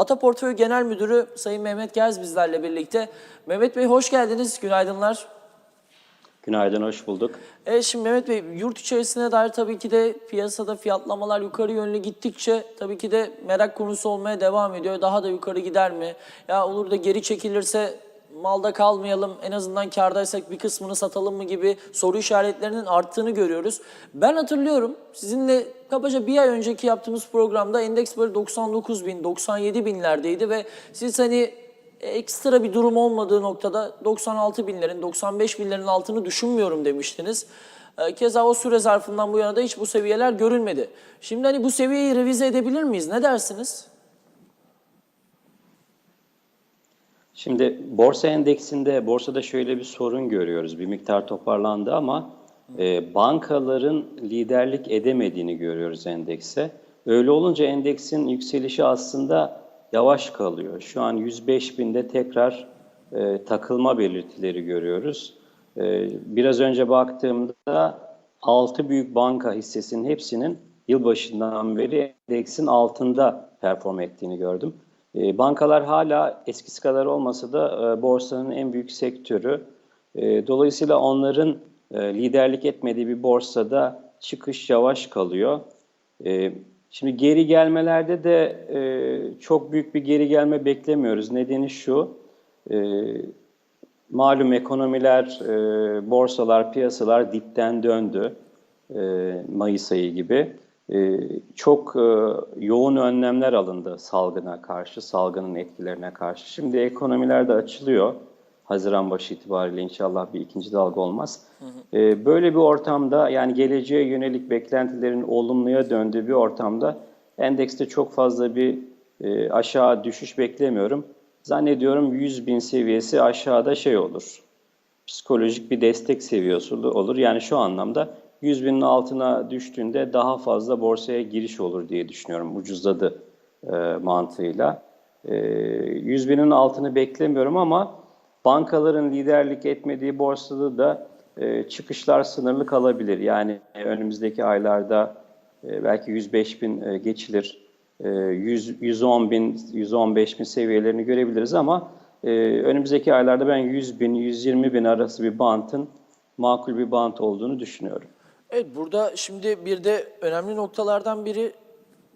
Ata Portföy Genel Müdürü Sayın Mehmet Gez bizlerle birlikte. Mehmet Bey hoş geldiniz. Günaydınlar. Günaydın, hoş bulduk. Evet şimdi Mehmet Bey yurt içerisine dair tabii ki de piyasada fiyatlamalar yukarı yönlü gittikçe tabii ki de merak konusu olmaya devam ediyor. Daha da yukarı gider mi? Ya olur da geri çekilirse malda kalmayalım en azından kardaysak bir kısmını satalım mı gibi soru işaretlerinin arttığını görüyoruz. Ben hatırlıyorum sizinle kabaca bir ay önceki yaptığımız programda endeks böyle 99 bin, 97 binlerdeydi ve siz hani ekstra bir durum olmadığı noktada 96 binlerin, 95 binlerin altını düşünmüyorum demiştiniz. Ee, Keza o süre zarfından bu yana da hiç bu seviyeler görülmedi. Şimdi hani bu seviyeyi revize edebilir miyiz? Ne dersiniz? Şimdi borsa endeksinde, borsada şöyle bir sorun görüyoruz. Bir miktar toparlandı ama e, bankaların liderlik edemediğini görüyoruz endekse. Öyle olunca endeksin yükselişi aslında yavaş kalıyor. Şu an 105 binde tekrar e, takılma belirtileri görüyoruz. E, biraz önce baktığımda 6 büyük banka hissesinin hepsinin yılbaşından beri endeksin altında perform ettiğini gördüm. E, bankalar hala eskisi kadar olmasa da e, borsanın en büyük sektörü. E, dolayısıyla onların e, liderlik etmediği bir borsada çıkış yavaş kalıyor. E, şimdi geri gelmelerde de e, çok büyük bir geri gelme beklemiyoruz. Nedeni şu, malum ekonomiler, borsalar, piyasalar dipten döndü Mayıs ayı gibi. E, çok e, yoğun önlemler alındı salgına karşı, salgının etkilerine karşı. Şimdi ekonomiler de açılıyor. Haziran başı itibariyle inşallah bir ikinci dalga olmaz. E, böyle bir ortamda yani geleceğe yönelik beklentilerin olumluya döndüğü bir ortamda endekste çok fazla bir e, aşağı düşüş beklemiyorum. Zannediyorum 100 bin seviyesi aşağıda şey olur. Psikolojik bir destek seviyesi olur. Yani şu anlamda 100 binin altına düştüğünde daha fazla borsaya giriş olur diye düşünüyorum ucuzladı e, mantığıyla. E, 100 binin altını beklemiyorum ama bankaların liderlik etmediği borsada da e, çıkışlar sınırlı kalabilir. Yani önümüzdeki aylarda e, belki 105 bin e, geçilir. 100, 110 bin, 115 bin seviyelerini görebiliriz ama e, önümüzdeki aylarda ben 100 bin, 120 bin arası bir bantın makul bir bant olduğunu düşünüyorum. Evet burada şimdi bir de önemli noktalardan biri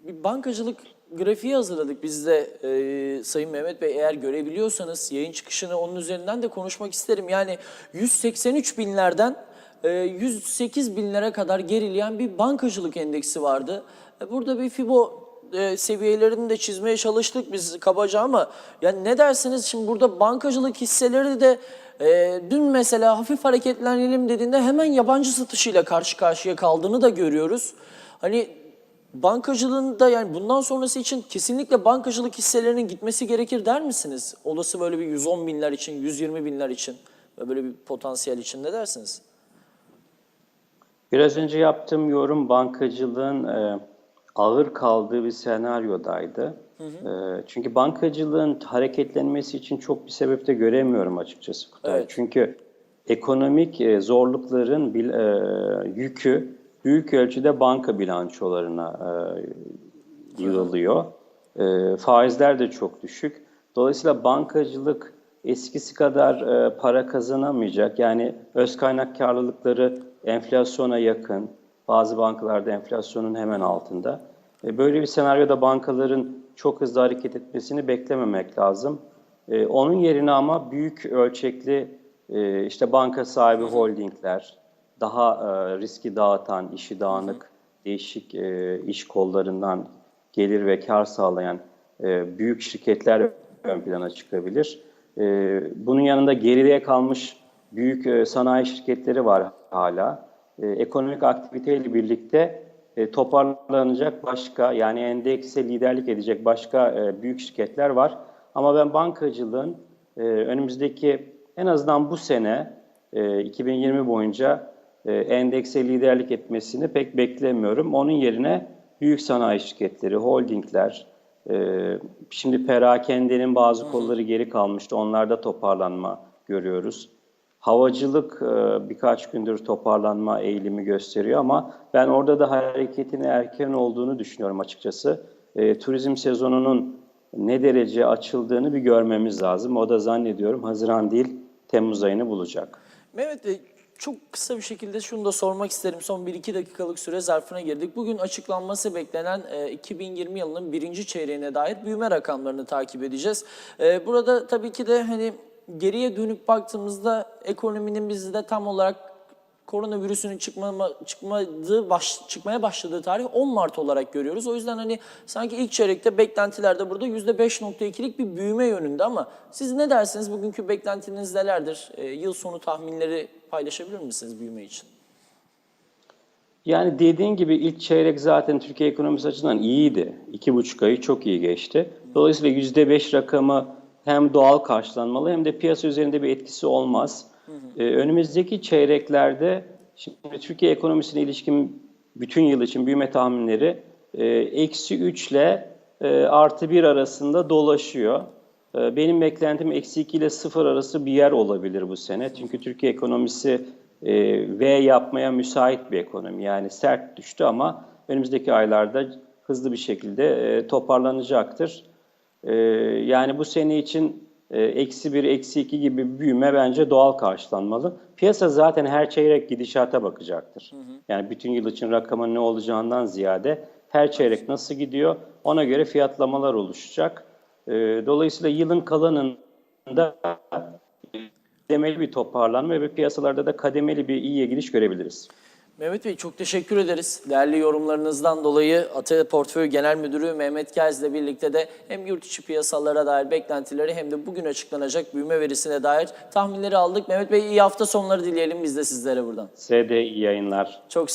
bir bankacılık grafiği hazırladık biz de e, Sayın Mehmet Bey eğer görebiliyorsanız yayın çıkışını onun üzerinden de konuşmak isterim. Yani 183 binlerden e, 108 binlere kadar gerileyen bir bankacılık endeksi vardı. E, burada bir FIBO e, seviyelerini de çizmeye çalıştık biz kabaca ama yani ne dersiniz şimdi burada bankacılık hisseleri de e, dün mesela hafif hareketlenelim dediğinde hemen yabancı satışıyla karşı karşıya kaldığını da görüyoruz. Hani bankacılığın da yani bundan sonrası için kesinlikle bankacılık hisselerinin gitmesi gerekir der misiniz? Olası böyle bir 110 binler için, 120 binler için ve böyle bir potansiyel için ne dersiniz? Biraz önce yaptığım yorum bankacılığın e, ağır kaldığı bir senaryodaydı. E, çünkü bankacılığın hareketlenmesi için çok bir sebep de göremiyorum açıkçası Kutay. Evet. Çünkü ekonomik e, zorlukların bil, e, yükü büyük ölçüde banka bilançolarına e, yığılıyor. E, faizler de çok düşük. Dolayısıyla bankacılık eskisi kadar e, para kazanamayacak. Yani öz kaynak karlılıkları enflasyona yakın. Bazı bankalarda enflasyonun hemen altında. E, böyle bir senaryoda bankaların çok hızlı hareket etmesini beklememek lazım. E, onun yerine ama büyük ölçekli e, işte banka sahibi holdingler, daha e, riski dağıtan, işi dağınık, değişik e, iş kollarından gelir ve kar sağlayan e, büyük şirketler ön plana çıkabilir. E, bunun yanında geride kalmış büyük e, sanayi şirketleri var hala. E, ekonomik aktiviteyle birlikte e, toparlanacak başka yani endekse liderlik edecek başka e, büyük şirketler var. Ama ben bankacılığın e, önümüzdeki en azından bu sene e, 2020 boyunca e, endekse liderlik etmesini pek beklemiyorum. Onun yerine büyük sanayi şirketleri, holdingler, e, şimdi perakendenin bazı kolları geri kalmıştı. Onlarda toparlanma görüyoruz. Havacılık e, birkaç gündür toparlanma eğilimi gösteriyor ama ben orada da hareketin erken olduğunu düşünüyorum açıkçası. E, turizm sezonunun ne derece açıldığını bir görmemiz lazım. O da zannediyorum Haziran değil Temmuz ayını bulacak. Mehmet Bey çok kısa bir şekilde şunu da sormak isterim. Son 1-2 dakikalık süre zarfına girdik. Bugün açıklanması beklenen e, 2020 yılının birinci çeyreğine dair büyüme rakamlarını takip edeceğiz. E, burada tabii ki de hani geriye dönüp baktığımızda ekonominin bizde tam olarak koronavirüsünün çıkmama, çıkmadığı baş, çıkmaya başladığı tarih 10 Mart olarak görüyoruz. O yüzden hani sanki ilk çeyrekte beklentilerde burada %5.2'lik bir büyüme yönünde ama siz ne dersiniz? Bugünkü beklentiniz nelerdir? E, yıl sonu tahminleri paylaşabilir misiniz büyüme için? Yani dediğin gibi ilk çeyrek zaten Türkiye ekonomisi açısından iyiydi. İki buçuk ayı çok iyi geçti. Dolayısıyla yüzde beş rakamı hem doğal karşılanmalı hem de piyasa üzerinde bir etkisi olmaz. Ee, önümüzdeki çeyreklerde şimdi Türkiye ekonomisine ilişkin bütün yıl için büyüme tahminleri e, eksi 3 ile e, artı 1 arasında dolaşıyor. E, benim beklentim eksi 2 ile 0 arası bir yer olabilir bu sene. Çünkü Türkiye ekonomisi e, V yapmaya müsait bir ekonomi. Yani sert düştü ama önümüzdeki aylarda hızlı bir şekilde e, toparlanacaktır. E, yani bu sene için e, eksi bir, eksi iki gibi büyüme bence doğal karşılanmalı. Piyasa zaten her çeyrek gidişata bakacaktır. Yani bütün yıl için rakamın ne olacağından ziyade her çeyrek nasıl gidiyor ona göre fiyatlamalar oluşacak. E, dolayısıyla yılın kalanında kademeli bir toparlanma ve piyasalarda da kademeli bir iyiye gidiş görebiliriz. Mehmet Bey çok teşekkür ederiz. Değerli yorumlarınızdan dolayı Ate Portföy Genel Müdürü Mehmet Gez ile birlikte de hem yurt içi piyasalara dair beklentileri hem de bugün açıklanacak büyüme verisine dair tahminleri aldık. Mehmet Bey iyi hafta sonları dileyelim biz de sizlere buradan. Size de iyi yayınlar. Çok